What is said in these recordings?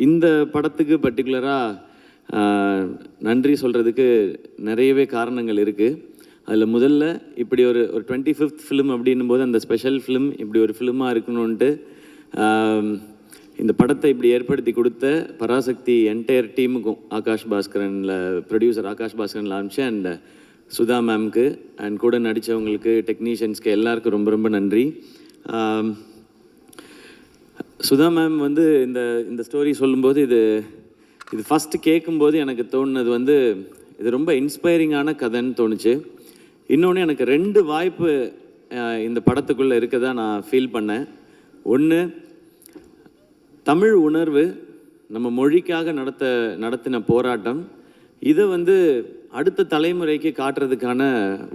இந்த படத்துக்கு பர்டிகுலராக நன்றி சொல்கிறதுக்கு நிறையவே காரணங்கள் இருக்குது அதில் முதல்ல இப்படி ஒரு ஒரு டுவெண்ட்டி ஃபிஃப்த் ஃபிலிம் அப்படின்னும் போது அந்த ஸ்பெஷல் ஃபிலிம் இப்படி ஒரு ஃபிலிமாக இருக்கணும்ன்ட்டு இந்த படத்தை இப்படி ஏற்படுத்தி கொடுத்த பராசக்தி என்டையர் டீமுக்கும் ஆகாஷ் பாஸ்கரனில் ப்ரொடியூசர் ஆகாஷ் பாஸ்கரனில் ஆரம்பிச்சு அண்ட் சுதா மேம்க்கு அண்ட் கூட நடித்தவங்களுக்கு டெக்னீஷியன்ஸ்க்கு எல்லாருக்கும் ரொம்ப ரொம்ப நன்றி. சுதா மேம் வந்து இந்த இந்த ஸ்டோரி சொல்லும்போது இது இது ஃபஸ்ட்டு கேட்கும்போது எனக்கு தோணுனது வந்து இது ரொம்ப இன்ஸ்பைரிங்கான கதைன்னு தோணுச்சு. இன்னொன்று எனக்கு ரெண்டு வாய்ப்பு இந்த படத்துக்குள்ளே இருக்கதா நான் ஃபீல் பண்ணேன். ஒன்று தமிழ் உணர்வு நம்ம மொழிக்காக நடத்த நடத்தின போராட்டம். இதை வந்து அடுத்த தலைமுறைக்கு காட்டுறதுக்கான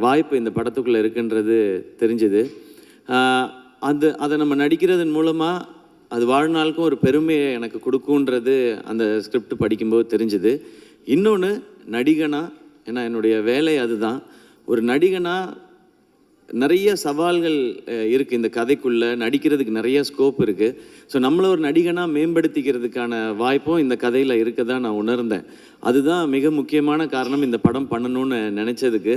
வாய்ப்பு இந்த படத்துக்குள்ளே இருக்குன்றது தெரிஞ்சுது. அது அதை நம்ம நடிக்கிறதன் மூலமாக அது வாழ்நாளுக்கும் ஒரு பெருமையை எனக்கு கொடுக்குன்றது அந்த ஸ்கிரிப்ட் படிக்கும்போது தெரிஞ்சுது. இன்னொன்று நடிகனாக ஏன்னா என்னுடைய வேலை அதுதான். ஒரு நடிகனாக நிறைய சவால்கள் இருக்குது இந்த கதைக்குள்ளே. நடிக்கிறதுக்கு நிறைய ஸ்கோப் இருக்குது ஸோ நம்மளை ஒரு நடிகனாக மேம்படுத்திக்கிறதுக்கான வாய்ப்பும் இந்த கதையில் இருக்க தான் நான் உணர்ந்தேன். அதுதான் மிக முக்கியமான காரணம் இந்த படம் பண்ணணும்னு நினச்சதுக்கு.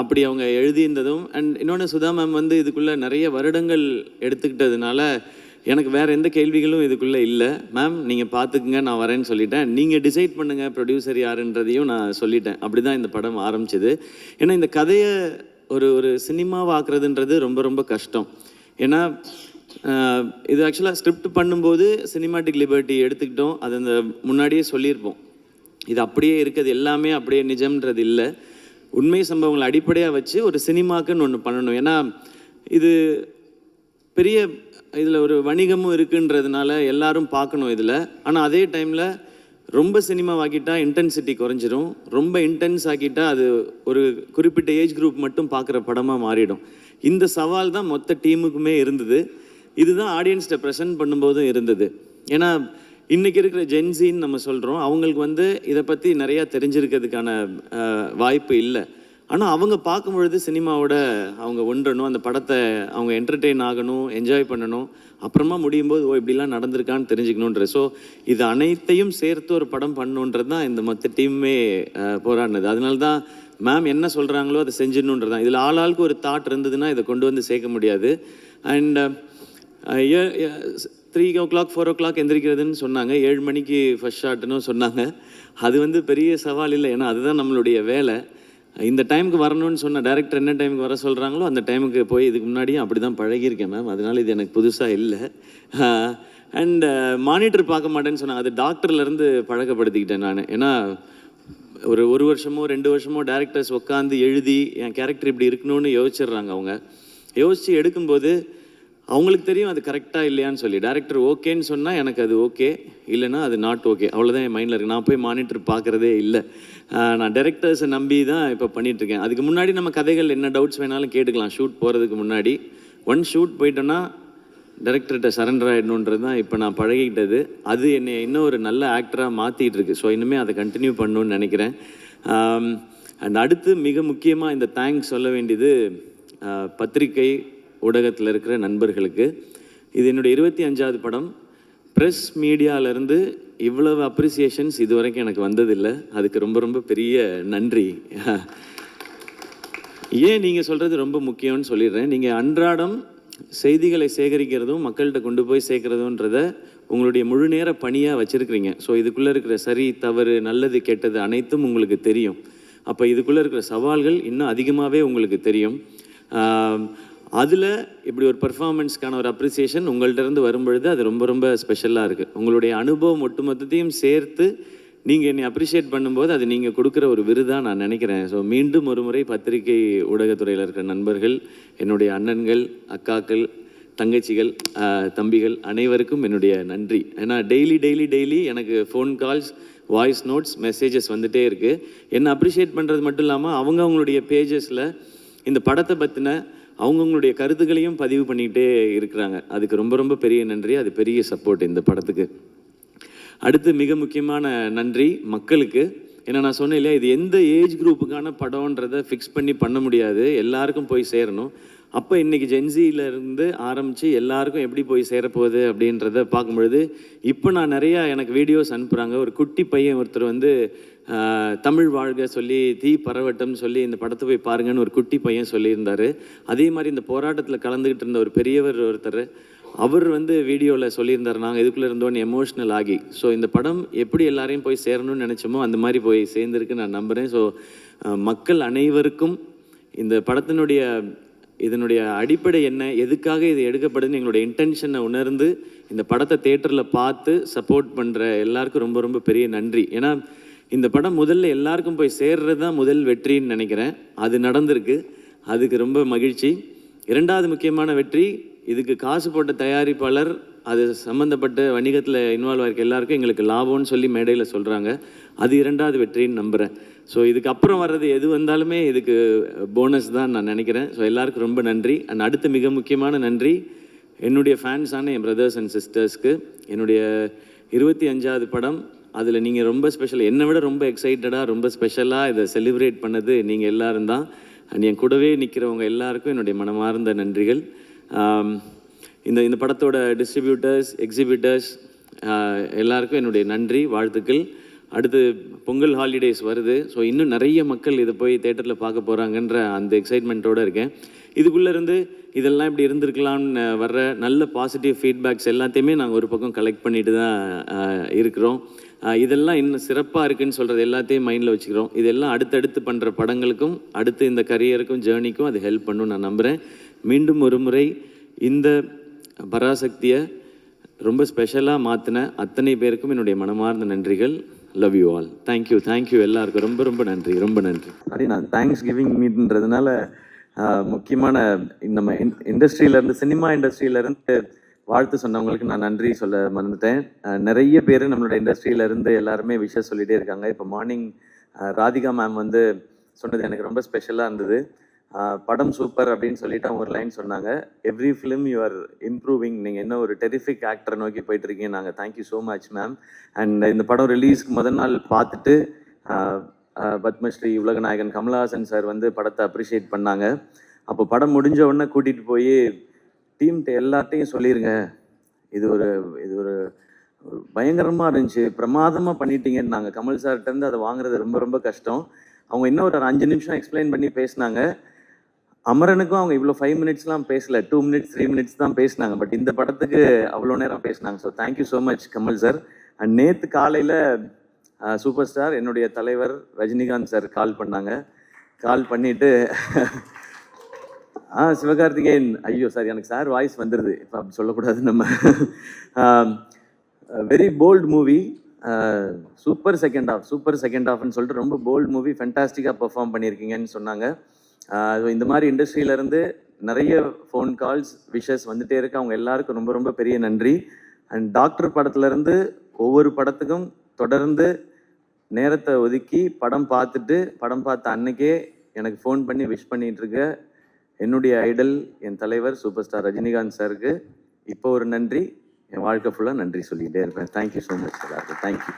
அப்படி அவங்க எழுதியிருந்ததும் அண்ட் இன்னொன்று சுதா மேம் வந்து இதுக்குள்ளே நிறைய வருடங்கள் எடுத்துக்கிட்டதுனால எனக்கு வேறு எந்த கேள்விகளும் இதுக்குள்ளே இல்லை. மேம் நீங்கள் பார்த்துக்குங்க நான் வரேன்னு சொல்லிட்டேன். நீங்கள் டிசைட் பண்ணுங்கள் ப்ரொடியூசர் யாருன்றதையும் நான் சொல்லிட்டேன். அப்படிதான் இந்த படம் ஆரம்பிச்சிது. ஏன்னா இந்த கதையை ஒரு ஒரு சினிமாவாக்குறதுன்றது ரொம்ப ரொம்ப கஷ்டம். ஏன்னா இது ஆக்சுவலாக ஸ்கிரிப்ட் பண்ணும்போது சினிமாட்டிக் லிபர்ட்டி எடுத்துக்கிட்டோம். அது அந்த முன்னாடியே சொல்லியிருப்போம். இது அப்படியே இருக்குது எல்லாமே அப்படியே நிஜம்ன்றது இல்லை. உண்மை சம்பவங்களை அடிப்படையாக வச்சு ஒரு சினிமாக்குன்னு ஒன்று பண்ணணும். ஏன்னா இது பெரிய இதில் ஒரு வணிகமும் இருக்குன்றதுனால எல்லாரும் பார்க்கணும் இதில். ஆனால் அதே டைமில் ரொம்ப சினிமாவாக்கிட்டா இன்டென்சிட்டி குறைஞ்சிரும். ரொம்ப இன்டென்ஸ் ஆக்கிட்டா அது ஒரு குறிப்பிட்ட ஏஜ் குரூப் மட்டும் பார்க்குற படமாக மாறிடும். இந்த சவால் தான் மொத்த டீமுக்குமே இருந்தது. இதுதான் ஆடியன்ஸ்கிட்ட ப்ரெசென்ட் பண்ணும்போதும் இருந்தது. ஏன்னா இன்றைக்கி இருக்கிற ஜென்சின்னு நம்ம சொல்கிறோம் அவங்களுக்கு வந்து இதை பற்றி நிறையா தெரிஞ்சிருக்கிறதுக்கான வாய்ப்பு இல்லை. ஆனால் அவங்க பார்க்கும் பொழுது சினிமாவோட அவங்க ஒன்றணும் அந்த படத்தை அவங்க என்டர்டெயின் ஆகணும் என்ஜாய் பண்ணணும் அப்புறமா முடியும் போது ஓ இப்படிலாம் நடந்திருக்கான்னு தெரிஞ்சுக்கணுன்ற. ஸோ இது அனைத்தையும் சேர்த்து ஒரு படம் பண்ணணுன்றது தான் இந்த மொத்த டீமுமே போராடினது. அதனால தான் மேம் என்ன சொல்கிறாங்களோ அதை செஞ்சிடணுன்றது தான். இதில் ஆளாளுக்கு ஒரு தாட் இருந்ததுன்னா இதை கொண்டு வந்து சேர்க்க முடியாது. And three o'clock four o'clock எந்திரிக்கிறதுன்னு சொன்னாங்க. ஏழு மணிக்கு ஃபர்ஸ்ட் ஷாட்னு சொன்னாங்க. அது வந்து பெரிய சவால் இல்லை. ஏன்னா அதுதான் நம்மளுடைய வேலை. இந்த டைமுக்கு வரணும்னு சொன்ன டேரக்டர் என்ன டைமுக்கு வர சொல்கிறாங்களோ அந்த டைமுக்கு போய் இதுக்கு முன்னாடியும் அப்படி தான் பழகியிருக்கேன் மேம் அதனால இது எனக்கு புதுசாக இல்லை. அண்ட் மானிட்டர் பார்க்க மாட்டேன்னு சொன்னாங்க. அது டாக்டர்லேருந்து பழக்கப்படுத்திக்கிட்டேன் நான். ஏன்னா ஒரு ஒரு வருஷமோ ரெண்டு வருஷமோ டேரக்டர்ஸ் உட்காந்து எழுதி என் கேரக்டர் இப்படி இருக்கணும்னு யோசிச்சிடுறாங்க அவங்க. யோசித்து எடுக்கும்போது அவங்களுக்கு தெரியும் அது கரெக்டாக இல்லையான்னு சொல்லி. டேரக்டர் ஓகேன்னு சொன்னால் எனக்கு அது ஓகே. இல்லைன்னா அது நாட் ஓகே அவ்வளோதான் என் மைண்டில் இருக்குது நான் போய் மானிட்டர் பார்க்குறதே இல்லை. நான் டேரக்டர்ஸை நம்பி தான் இப்போ பண்ணிகிட்ருக்கேன் அதுக்கு முன்னாடி நம்ம கதைகள் என்ன டவுட்ஸ் வேணாலும் கேட்டுக்கலாம். ஷூட் போகிறதுக்கு முன்னாடி. ஒன் ஷூட் போயிட்டோன்னா டேரக்டர்கிட்ட சரண்டர் ஆகிடணுன்றது தான் இப்போ நான் பழகிக்கிட்டது. அது என்னை இன்னும் ஒரு நல்ல ஆக்டராக மாற்றிட்டு இருக்கு ஸோ இன்னுமே அதை கண்டினியூ பண்ணணும்னு நினைக்கிறேன். அண்ட் அடுத்து மிக முக்கியமாக இந்த தேங்க்ஸ் சொல்ல வேண்டியது பத்திரிக்கை ஊடகத்தில் இருக்கிற நண்பர்களுக்கு. இது என்னுடைய இருபத்தி அஞ்சாவது படம். ப்ரெஸ் மீடியாவிலேருந்து இவ்வளவு அப்ரிசியேஷன்ஸ் இது வரைக்கும் எனக்கு வந்ததில்லை. அதுக்கு ரொம்ப ரொம்ப பெரிய நன்றி. ஏன் நீங்கள் சொல்கிறது ரொம்ப முக்கியம்னு சொல்லிடுறேன். நீங்கள் அன்றாடம் செய்திகளை சேகரிக்கிறதும் மக்கள்கிட்ட கொண்டு போய் சேர்க்குறதுன்றத உங்களுடைய முழு நேர பணியாக வச்சுருக்கிறீங்க. ஸோ இதுக்குள்ளே இருக்கிற சரி தவறு நல்லது கெட்டது அனைத்தும் உங்களுக்கு தெரியும். அப்போ இதுக்குள்ளே இருக்கிற சவால்கள் இன்னும் அதிகமாகவே உங்களுக்கு தெரியும். அதில் இப்படி ஒரு பெர்ஃபார்மன்ஸ்க்கான ஒரு அப்ரிசியேஷன் உங்கள்கிட்டருந்து வரும்பொழுது அது ரொம்ப ரொம்ப ஸ்பெஷலாக இருக்குது உங்களுடைய அனுபவம் ஒட்டுமொத்தத்தையும் சேர்த்து நீங்கள் என்னை அப்ரிஷியேட் பண்ணும்போது அது நீங்கள் கொடுக்குற ஒரு விருதாக நான் நினைக்கிறேன். ஸோ மீண்டும் ஒரு முறை பத்திரிகை ஊடகத்துறையில் இருக்கிற நண்பர்கள் என்னுடைய அண்ணன்கள் அக்காக்கள் தங்கச்சிகள் தம்பிகள் அனைவருக்கும் என்னுடைய நன்றி. ஏன்னா டெய்லி டெய்லி டெய்லி எனக்கு phone calls voice notes messages வந்துகிட்டே இருக்குது என்னை அப்ரிஷியேட் பண்ணுறது மட்டும் இல்லாமல் அவங்க அவங்களுடைய பேஜஸில் இந்த படத்தை பற்றின அவங்கவுங்களுடைய கருத்துக்களையும் பதிவு பண்ணிக்கிட்டே இருக்கிறாங்க. அதுக்கு ரொம்ப ரொம்ப பெரிய நன்றி. அது பெரிய சப்போர்ட் இந்த படத்துக்கு. அடுத்து மிக முக்கியமான நன்றி மக்களுக்கு. ஏன்னா நான் சொன்னேன் இல்லையா இது எந்த ஏஜ் குரூப்புக்கான படம்ன்றதை ஃபிக்ஸ் பண்ணி பண்ண முடியாது. எல்லாருக்கும் போய் சேரணும். அப்போ இன்னைக்கு ஜென்சியிலேருந்து ஆரம்பித்து எல்லாருக்கும் எப்படி போய் சேரப்போகுது அப்படின்றத பார்க்கும்பொழுது இப்போ நான் நிறையா எனக்கு வீடியோஸ் அனுப்புகிறாங்க ஒரு குட்டி பையன் ஒருத்தர் வந்து தமிழ் வாழ்க சொல்லி தீ பரவட்டம் சொல்லி இந்த படத்தை போய் பாருங்கன்னு ஒரு குட்டி பையன் சொல்லியிருந்தார். அதே மாதிரி இந்த போராட்டத்தில் கலந்துக்கிட்டு இருந்த ஒரு பெரியவர் ஒருத்தர் அவர் வந்து வீடியோவில் சொல்லியிருந்தார் நாங்கள் இதுக்குள்ளே இருந்தோன்னு எமோஷ்னல் ஆகி. ஸோ இந்த படம் எப்படி எல்லாரையும் போய் சேரணும்னு நினச்சோமோ அந்த மாதிரி போய் சேர்ந்துருக்கு நான் நம்புகிறேன் ஸோ மக்கள் அனைவருக்கும் இந்த படத்தினுடைய இதனுடைய அடிப்படை என்ன எதுக்காக இது எடுக்கப்படுதுன்னு எங்களுடைய இன்டென்ஷனை உணர்ந்து இந்த படத்தை தேட்டரில் பார்த்து சப்போர்ட் பண்ணுற எல்லாருக்கும் ரொம்ப ரொம்ப பெரிய நன்றி. ஏன்னா இந்த படம் முதல்ல எல்லாருக்கும் போய் சேர்றது தான் முதல் வெற்றின்னு நினைக்கிறேன். அது நடந்திருக்கு. அதுக்கு ரொம்ப மகிழ்ச்சி. இரண்டாவது முக்கியமான வெற்றி இதுக்கு காசு போட்ட தயாரிப்பாளர் அது சம்மந்தப்பட்ட வணிகத்தில் இன்வால்வ் ஆகிருக்க எல்லாருக்கும் எங்களுக்கு லாபம்னு சொல்லி மேடையில் சொல்கிறாங்க அது இரண்டாவது வெற்றின்னு நம்புகிறேன் ஸோ இதுக்கு அப்புறம் வர்றது எது வந்தாலுமே இதுக்கு போனஸ் தான் நான் நினைக்கிறேன். ஸோ எல்லாருக்கும் ரொம்ப நன்றி. அண்ட் அடுத்த மிக முக்கியமான நன்றி என்னுடைய ஃபேன்ஸான என் பிரதர்ஸ் அண்ட் சிஸ்டர்ஸ்க்கு என்னுடைய இருபத்தி அஞ்சாவது படம் அதில் நீங்கள் ரொம்ப ஸ்பெஷல் என்னை விட ரொம்ப எக்ஸைட்டடாக ரொம்ப ஸ்பெஷலாக இதை செலிப்ரேட் பண்ணது நீங்கள் எல்லாரும் தான். அண்ட் என் கூடவே நிற்கிறவங்க எல்லாருக்கும் என்னுடைய மனமார்ந்த நன்றிகள். இந்த இந்த படத்தோட டிஸ்ட்ரிபியூட்டர்ஸ் எக்ஸிபிட்டர்ஸ் எல்லாருக்கும் என்னுடைய நன்றி வாழ்த்துக்கள். அடுத்து பொங்கல் ஹாலிடேஸ் வருது. ஸோ இன்னும் நிறைய மக்கள் இதை போய் தேட்டரில் பார்க்க போகிறாங்கன்ற அந்த எக்ஸைட்மெண்ட்டோடு இருக்கேன். இதுக்குள்ளேருந்து இதெல்லாம் இப்படி இருந்திருக்கலாம்னு வர்ற நல்ல பாசிட்டிவ் ஃபீட்பேக்ஸ் எல்லாத்தையுமே நாங்கள் ஒரு பக்கம் கலெக்ட் பண்ணிட்டு தான் இருக்கிறோம். இதெல்லாம் இன்னும் சிறப்பாக இருக்குன்னு சொல்கிறது எல்லாத்தையும் மைண்டில் வச்சுக்கிறோம். இதெல்லாம் அடுத்தடுத்து பண்ணுற படங்களுக்கும் அடுத்து இந்த கரியருக்கும் ஜேர்னிக்கும் அது ஹெல்ப் பண்ணும் நான் நம்புகிறேன் மீண்டும் ஒரு முறை இந்த பராசக்தியை ரொம்ப ஸ்பெஷலாக மாற்றின அத்தனை பேருக்கும் என்னுடைய மனமார்ந்த நன்றிகள். Love you all thank you thank you எல்லாருக்கும் ரொம்ப ரொம்ப நன்றி ரொம்ப நன்றி. அப்படி நான் தேங்க்ஸ் கிவிங் மீட்ன்றதுனால முக்கியமான நம்ம இண்டஸ்ட்ரியிலேருந்து சினிமா இண்டஸ்ட்ரியிலேருந்து வாழ்த்து சொன்னவங்களுக்கு நான் நன்றி சொல்ல மறந்துட்டேன். நிறைய பேர் நம்மளோட இண்டஸ்ட்ரியில இருந்து எல்லாருமே விஷயம் சொல்லிட்டே இருக்காங்க. இப்போ மார்னிங் ராதிகா மேம் வந்து சொன்னது எனக்கு ரொம்ப ஸ்பெஷலாக இருந்தது. படம் சூப்பர் அப்படின்னு சொல்லிட்டு அவங்க ஒரு லைன் சொன்னாங்க. Every film you are improving நீங்கள் என்ன ஒரு டெரிஃபிக் ஆக்டரை நோக்கி போயிட்டு இருக்கீங்க நாங்கள் thank you so much ma'am and இந்த படம் ரிலீஸ்க்கு முதல் நாள் பார்த்துட்டு பத்மஸ்ரீ உலகநாயகன் கமலஹாசன் சார் வந்து படத்தை அப்ரிஷியேட் பண்ணாங்க. அப்போ படம் முடிஞ்ச உடனே கூட்டிகிட்டு போய் டீம்கிட்ட எல்லாத்தையும் சொல்லிடுங்க இது ஒரு இது ஒரு பயங்கரமாக இருந்துச்சு. பிரமாதமாக பண்ணிட்டீங்கன்னு நாங்கள் கமல் சார்கிட்ட இருந்து அதை வாங்குறது ரொம்ப ரொம்ப கஷ்டம். அவங்க இன்னும் ஒரு அஞ்சு நிமிஷம் எக்ஸ்பிளைன் பண்ணி பேசினாங்க. அமரனுக்கும் அவங்க இவ்வளோ ஃபைவ் மினிட்ஸ்லாம் பேசல. டூ மினிட்ஸ் த்ரீ மினிட்ஸ் தான் பேசினாங்க. பட் இந்த படத்துக்கு அவ்வளோ நேரம் பேசினாங்க. So thank you so much Kamal sir and நேற்று காலையில் சூப்பர் ஸ்டார் என்னுடைய தலைவர் ரஜினிகாந்த் சார் கால் பண்ணாங்க. கால் பண்ணிவிட்டு ஆ சிவகார்த்திகேயன். ஐயோ சார் எனக்கு சார் வாய்ஸ் வந்துடுது இப்போ அப்படி சொல்லக்கூடாது நம்ம. Very bold movie super second half super second ஆஃப்னு சொல்லிட்டு ரொம்ப போல்ட் மூவி ஃபென்டாஸ்டிக்காக பெர்ஃபார்ம் பண்ணியிருக்கீங்கன்னு சொன்னாங்க. இந்த மாதிரி இண்டஸ்ட்ரியிலேருந்து நிறைய ஃபோன் கால்ஸ் விஷஸ் வந்துட்டே இருக்கு. அவங்க எல்லாருக்கும் ரொம்ப ரொம்ப பெரிய நன்றி. அண்ட் டாக்டர் படத்துலேருந்து ஒவ்வொரு படத்துக்கும் தொடர்ந்து நேரத்தை ஒதுக்கி படம் பார்த்துட்டு படம் பார்த்த அன்னைக்கே எனக்கு ஃபோன் பண்ணி விஷ் பண்ணிகிட்டு இருக்க என்னுடைய ஐடல் என் தலைவர் சூப்பர் ஸ்டார் ரஜினிகாந்த் சாருக்கு இப்போ ஒரு நன்றி. என் வாழ்க்கை ஃபுல்லாக நன்றி சொல்லிக்கிட்டே இருப்பேன். Thank you so much sir thank you